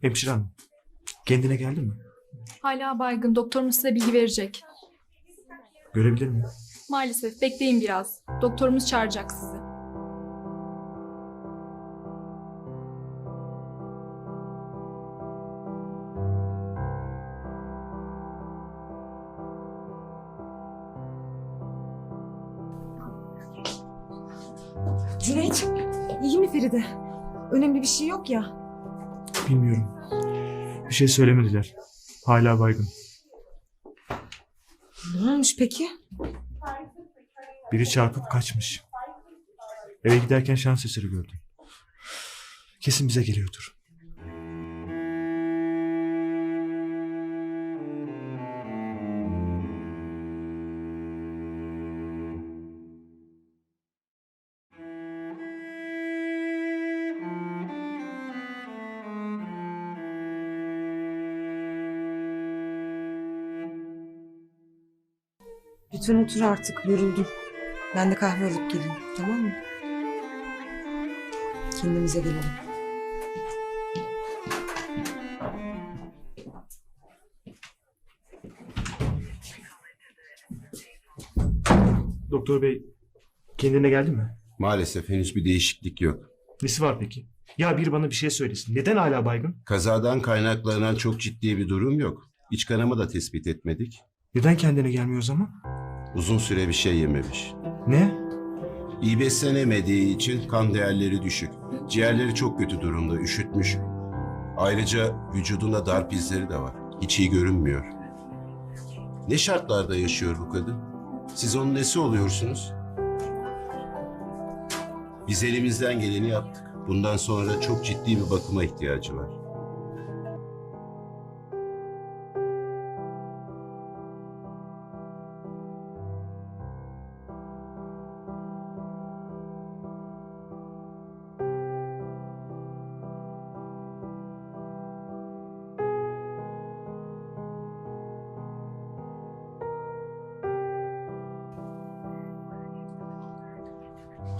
Hemşire hanım. Kendine geldin mi? Hala baygın. Doktorumuz size bilgi verecek. Görebilir miyim? Maalesef bekleyin biraz. Doktorumuz çağıracak sizi. Cüneyt, iyi mi Feride? Önemli bir şey yok ya. Bilmiyorum. Bir şey söylemediler. Hala baygın. Ne olmuş peki? Biri çarpıp kaçmış. Eve giderken şans eseri gördüm. Kesin bize geliyordur. Lütfen otur artık, yoruldum. Ben de kahve alıp geleyim, tamam mı? Kendimize gelelim. Doktor bey kendine geldi mi? Maalesef henüz bir değişiklik yok. Nesi var peki? Ya biri bana bir şey söylesin. Neden hala baygın? Kazadan kaynaklanan çok ciddi bir durum yok. İç kanama da tespit etmedik. Neden kendine gelmiyor o zaman? Uzun süre bir şey yememiş. Ne? İyi beslenemediği için kan değerleri düşük. Ciğerleri çok kötü durumda, üşütmüş. Ayrıca vücudunda darp izleri de var. Hiç iyi görünmüyor. Ne şartlarda yaşıyor bu kadın? Siz onun nesi oluyorsunuz? Biz elimizden geleni yaptık. Bundan sonra çok ciddi bir bakıma ihtiyacı var.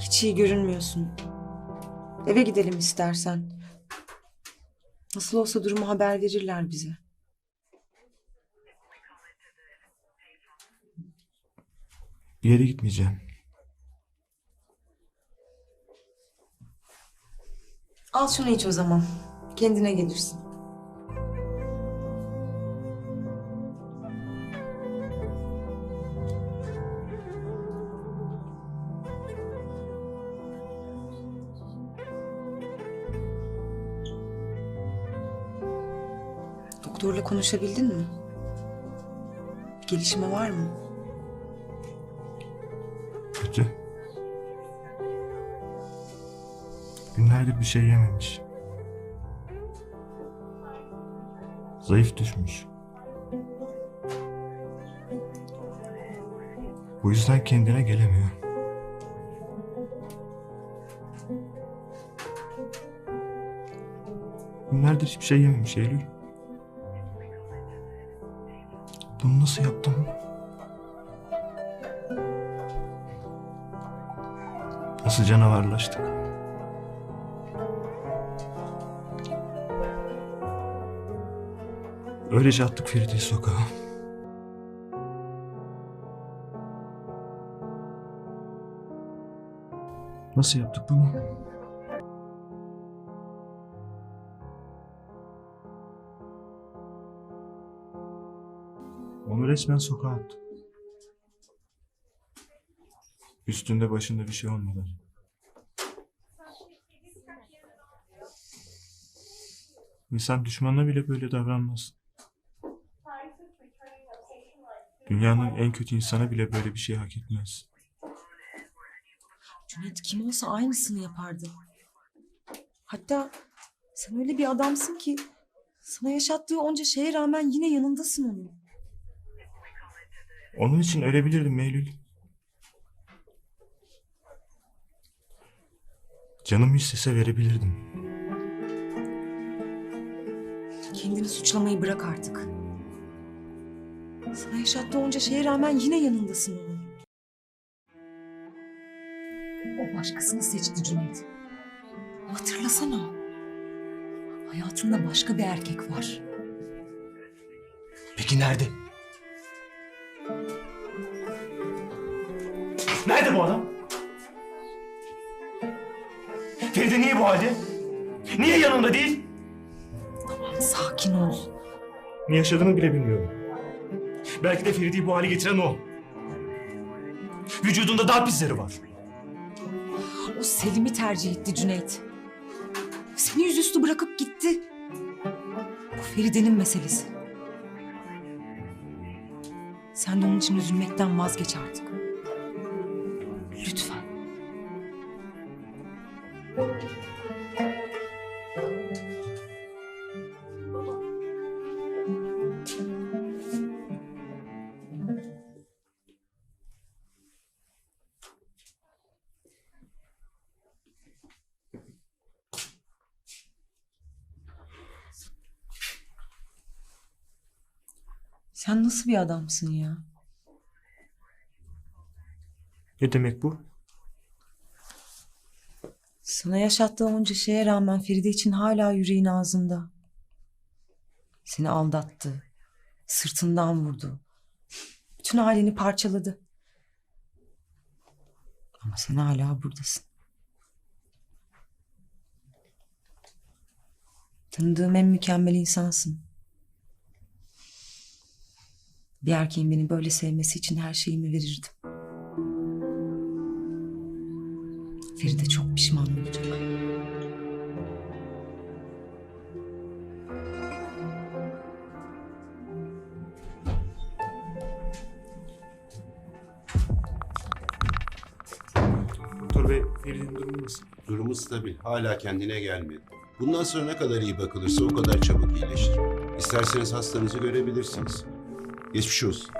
Hiç iyi görünmüyorsun. Eve gidelim istersen. Nasıl olsa durumu haber verirler bize. Bir yere gitmeyeceğim. Al şunu iç o zaman. Kendine gelirsin. Doktorla konuşabildin mi? Gelişme var mı? Kötü. Günlerdir bir şey yememiş. Zayıf düşmüş. Bu yüzden kendine gelemiyor. Günlerdir hiçbir şey yememiş Eylül. Bunu nasıl yaptım? Nasıl canavarlaştık? Öylece attık Feride'yi sokağa. Nasıl yaptık bunu? Resmen sokağa attık. Üstünde başında bir şey olmadan. İnsan düşmanına bile böyle davranmaz. Dünyanın en kötü insana bile böyle bir şey hak etmez. Cüneyt kim olsa aynısını yapardı. Hatta sen öyle bir adamsın ki sana yaşattığı onca şeye rağmen yine yanındasın onun. Onun için ölebilirdim Eylül. Canım istese verebilirdim. Kendini suçlamayı bırak artık. Sana yaşattığı onca şeye rağmen yine yanındasın onun. O başkasını seçti Cüneyt. Hatırlasana. Hayatında başka bir erkek var. Peki nerede? Nerede bu adam? Feride niye bu halde? Niye yanında değil? Sakin ol. Ne yaşadığını bile bilmiyorum. Belki de Feride'yi bu hale getiren o. Vücudunda darp izleri var. O Selim'i tercih etti Cüneyt. Seni yüzüstü bırakıp gitti. Bu Feride'nin meselesi. Sen de onun için üzülmekten vazgeç artık. Sen nasıl bir adamsın ya? Ne demek bu? Sana yaşattığı onca şeye rağmen Feride için hala yüreğin ağzında. Seni aldattı. Sırtından vurdu. Bütün halini parçaladı. Ama sen hala buradasın. Tanıdığım en mükemmel insansın. Bir erkeğin beni böyle sevmesi için her şeyimi verirdim. Feride çok pişman olacak. Doktor bey Feride'nin durumu nasıl? Durumu stabil. Hala kendine gelmedi. Bundan sonra ne kadar iyi bakılırsa o kadar çabuk iyileşir. İsterseniz hastanızı görebilirsiniz. Geçmiş olsun.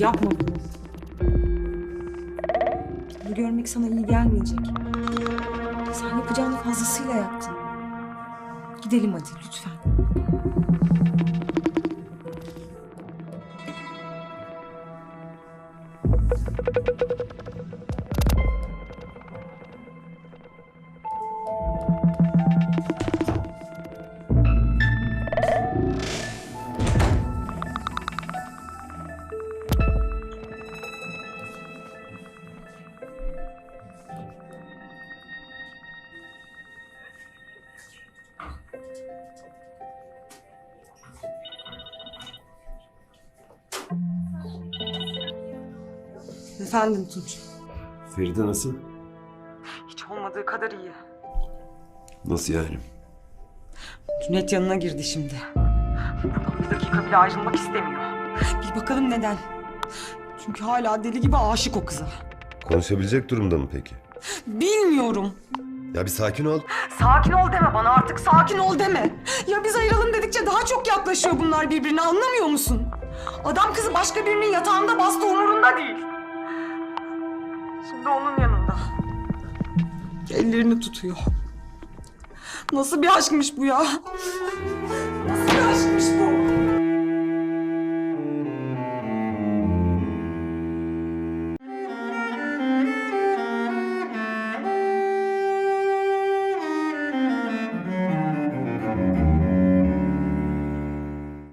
Yapma bunu. Bunu görmek sana iyi gelmeyecek. Sen yapacağını fazlasıyla yaptın. Gidelim hadi lütfen. Efendim Tunç. Feride nasıl? Hiç olmadığı kadar iyi. Nasıl yani? Cüneyt yanına girdi şimdi. Buradan bir dakika bile ayrılmak istemiyor. Bir bakalım neden. Çünkü hala deli gibi aşık o kıza. Konuşabilecek durumda mı peki? Bilmiyorum. Ya bir sakin ol. Sakin ol deme bana artık sakin ol deme. Ya biz ayıralım dedikçe daha çok yaklaşıyor bunlar birbirine anlamıyor musun? Adam kızı başka birinin yatağında bastı umurunda değil. Şimdi onun yanında. Ellerini tutuyor. Nasıl bir aşkmış bu ya?